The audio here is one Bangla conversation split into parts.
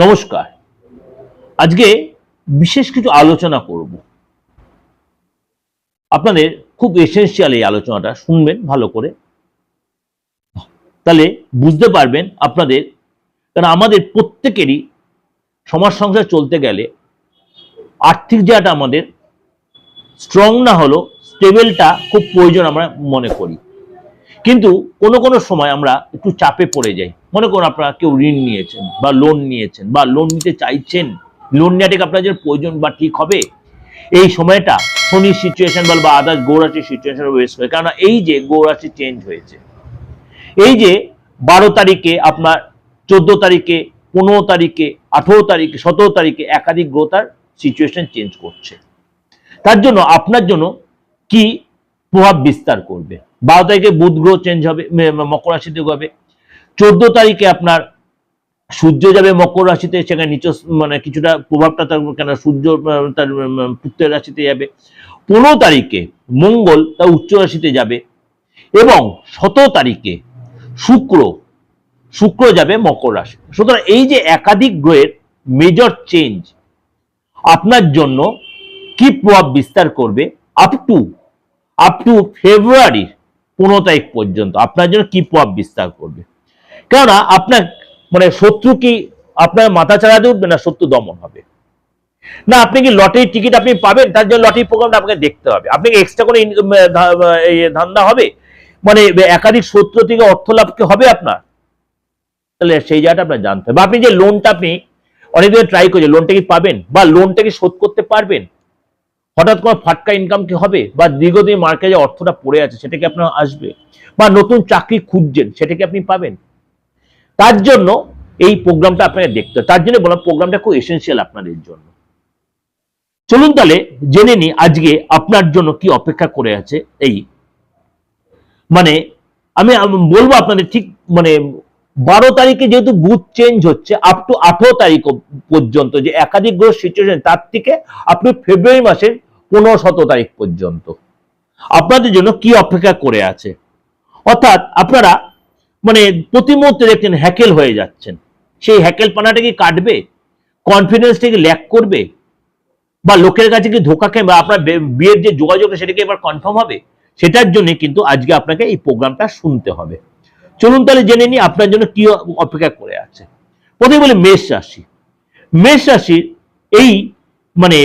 নমস্কার। আজকে বিশেষ কিছু আলোচনা করব। আপনাদের খুব এসেন্সিয়াল এই আলোচনাটা শুনবেন ভালো করে। তাহলে বুঝতে পারবেন আপনাদের, কারণ আমাদের প্রত্যেকেরই সমাজ সংসার চলতে গেলে আর্থিক জায়গাটা আমাদের স্ট্রং না হলেও স্টেবেলটা খুব প্রয়োজন আমরা মনে করি। কিন্তু কোনো কোনো সময় আমরা একটু চাপে পড়ে যাই। মনে করুন আপনারা কেউ ঋণ নিয়েছেন বা লোন নিয়েছেন বা লোন নিতে চাইছেন লোন নেওয়াটাকে জন্য প্রয়োজন বা ঠিক হবে। এই সময়টা শনির সিচুয়েশন বল বা আদার্স গৌরাশির সিচুয়েশন ওয়েস্ট করে কেননা এই যে গৌরাশি চেঞ্জ হয়েছে, এই যে বারো তারিখে আপনার চোদ্দ তারিখে, পনেরো তারিখে, আঠেরো তারিখে, সতেরো তারিখে একাধিক গ্রহ তার সিচুয়েশন চেঞ্জ করছে। তার জন্য আপনার জন্য কি প্রভাব বিস্তার করবে। বারো তারিখে বুধ গ্রহ চেঞ্জ হবে মকর রাশিতে হবে। চোদ্দ তারিখে আপনার সূর্য যাবে মকর রাশিতে, সেখানে নিচ মানে কিছুটা প্রভাবটা তার, কেন সূর্য তার পুত্রের রাশিতে যাবে। পনেরো তারিখে মঙ্গল তার উচ্চ রাশিতে যাবে এবং সতেরো তারিখে শুক্র শুক্র যাবে মকর রাশি। সুতরাং এই যে একাধিক গ্রহের মেজর চেঞ্জ আপনার জন্য কি প্রভাব বিস্তার করবে? আপ টু আপ টু ফেব্রুয়ারির পনেরো তারিখ পর্যন্ত। আপনার জন্য কি প্রভাব বিস্তার করবে। কেননা আপনার মানে শত্রু কি আপনার মাথা চাড়াতে উঠবে না শত্রু দমন হবে? না, আপনি কি লটারি টিকিট আপনি পাবেন? তার জন্য লটারি প্রোগ্রামটা আপনাকে দেখতে হবে। আপনি এক্সট্রা এই ধান্দা হবে? মানে একাধিক শত্রু থেকে অর্থ লাভ কি হবে আপনার? তাহলে সেই জায়গাটা আপনার জানতে হবে। আপনি যে লোনটা আপনি অনেকদিন ট্রাই করছেন লোনটা কি পাবেন? বা লোনটা কি শোধ করতে পারবেন? হঠাৎ করে ফাটকা ইনকাম কি হবে? বা দীর্ঘদিন মার্কেটে অর্থটা পড়ে আছে, সেটা কি আপনার আসবে? বা নতুন চাকরি খুঁজছেন, সেটা কি আপনি পাবেন? তার জন্য এই প্রোগ্রামটা আপনাকে দেখতে তার জন্য বললাম প্রোগ্রামটা খুব এসেন্সিয়াল আপনাদের জন্য। চলুন তাহলে জেনে নি আজকে আপনার জন্য কি অপেক্ষা করে আছে এই। মানে আমি বলব আপনাদের ঠিক মানে বারো তারিখে যেহেতু বুথ চেঞ্জ হচ্ছে আপ টু আঠেরো তারিখ পর্যন্ত যে একাধিক গ্রহ সিচুয়েশন তার থেকে আপনি ফেব্রুয়ারি মাসের পনেরো তারিখ পর্যন্ত। আপনাদের জন্য কি অপেক্ষা করে আছে? অর্থাৎ আপনারা মানে প্রতি মুহূর্তে দেখছেন হ্যাকেল হয়ে যাচ্ছেন। সেই হ্যাকেল পানাটা কি কাটবে? কনফিডেন্সটা কি ল্যাক করবে? বা লোকের কাছে কি ধোকা খেয়ে বা আপনার বিয়ের যে যোগাযোগ সেটা কি এবার কনফার্ম হবে? সেটার জন্য কিন্তু আজকে আপনাকে এই প্রোগ্রামটা শুনতে হবে। চলুন তাহলে জেনে নিই আপনার জন্য কি অপেক্ষা করে আছে। প্রথমে বলি মেষ রাশি। মেষ রাশির এই মানে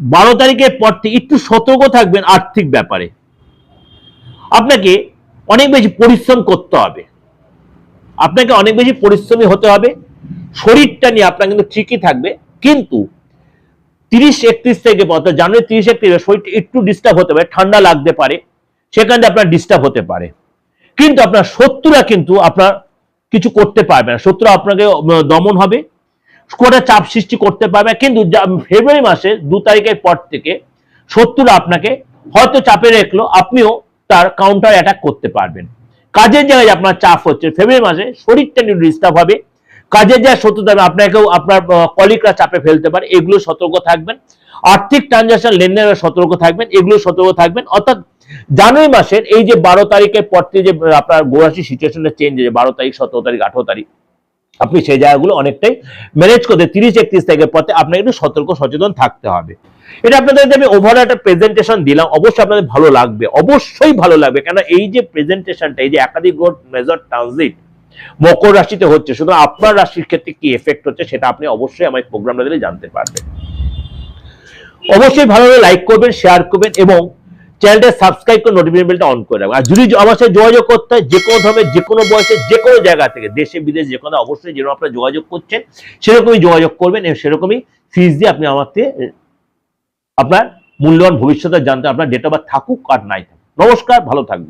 বারো তারিখের পর থেকে একটু সতর্ক থাকবেন আর্থিক ব্যাপারে। আপনাকে অনেক বেশি পরিশ্রম করতে হবে। আপনাকে অনেক বেশি পরিশ্রমী হতে হবে। শরীরটা নিয়ে আপনার কিন্তু ঠিকই থাকবে। কিন্তু তিরিশ একত্রিশ থেকে অর্থাৎ জানুয়ারি তিরিশ একত্রিশ শরীরটা একটু ডিস্টার্ব হতে পারে, ঠান্ডা লাগতে পারে, সেখানে আপনার ডিস্টার্ব হতে পারে। কিন্তু আপনার শত্রুরা কিন্তু আপনার কিছু করতে পারবে না। শত্রু আপনাকে দমন হবে। কোটা চাপ সৃষ্টি করতে পারবে, কিন্তু ফেব্রুয়ারি মাসের দু তারিখের পর থেকে শত্রুরা আপনাকে হয়তো চাপে রাখল, আপনিও তার কাউন্টার অ্যাটাক করতে পারবেন। কাজের জায়গায় আপনার চাপ হচ্ছে, ফেব্রুয়ারি মাসে শরীরটা একটু ডিস্টার্ব হবে। কাজের জায়গায় শত্রু থাকবে, আপনাকেও আপনার কলিকরা চাপে ফেলতে পারে, এগুলো সতর্ক থাকবেন। আর্থিক ট্রানজাকশন লেনদেনের সতর্ক থাকবেন, এগুলো সতর্ক থাকবেন। অর্থাৎ জানুয়ারি মাসের এই যে বারো তারিখের পর থেকে যে আপনার গোরাশি সিচুয়েশনটা চেঞ্জ হয়েছে বারো তারিখ, সতেরো তারিখ, আঠারো তারিখ আপনি সেই জায়গাগুলো অনেকটাই ম্যানেজ করতে তিরিশ, একত্রিশ তারিখের পথে আপনাকে একটু সতর্ক, সচেতন থাকতে হবে। এটা আপনাদের আমি ওভারঅল একটা প্রেজেন্টেশন দিলাম। অবশ্যই আপনাদের ভালো লাগবে। অবশ্যই ভালো লাগবে। কেন এই যে প্রেজেন্টেশনটা এই যে একাধিক গ্রোথ মেজর ট্রানজিট মকর রাশিতে হচ্ছে শুধু আপনার রাশির ক্ষেত্রে কি এফেক্ট হচ্ছে সেটা আপনি অবশ্যই আমার প্রোগ্রামটা দিলে জানতে পারবেন। অবশ্যই ভালোভাবে লাইক করবেন শেয়ার করবেন এবং চ্যানেলটা সাবস্ক্রাইব করে নোটিফিকেশন বেলটা অন করে রাখবেন আর যদি আমার সাথে যোগাযোগ করতে হয় যে কোনো ধরনের যে কোনো বয়সে যে কোনো জায়গা থেকে, দেশে, বিদেশে যে কোনো অবশ্যই যেরকম আপনারা যোগাযোগ করছেন, সেরকমই যোগাযোগ করবেন এবং সেরকমই ফিজ দিয়ে আপনি আমার আপনার মূল্যবান ভবিষ্যতে জানতে, আপনার ডেট অফ বার্থ থাকুক আর নাই থাকুক। নমস্কার, ভালো থাকবেন।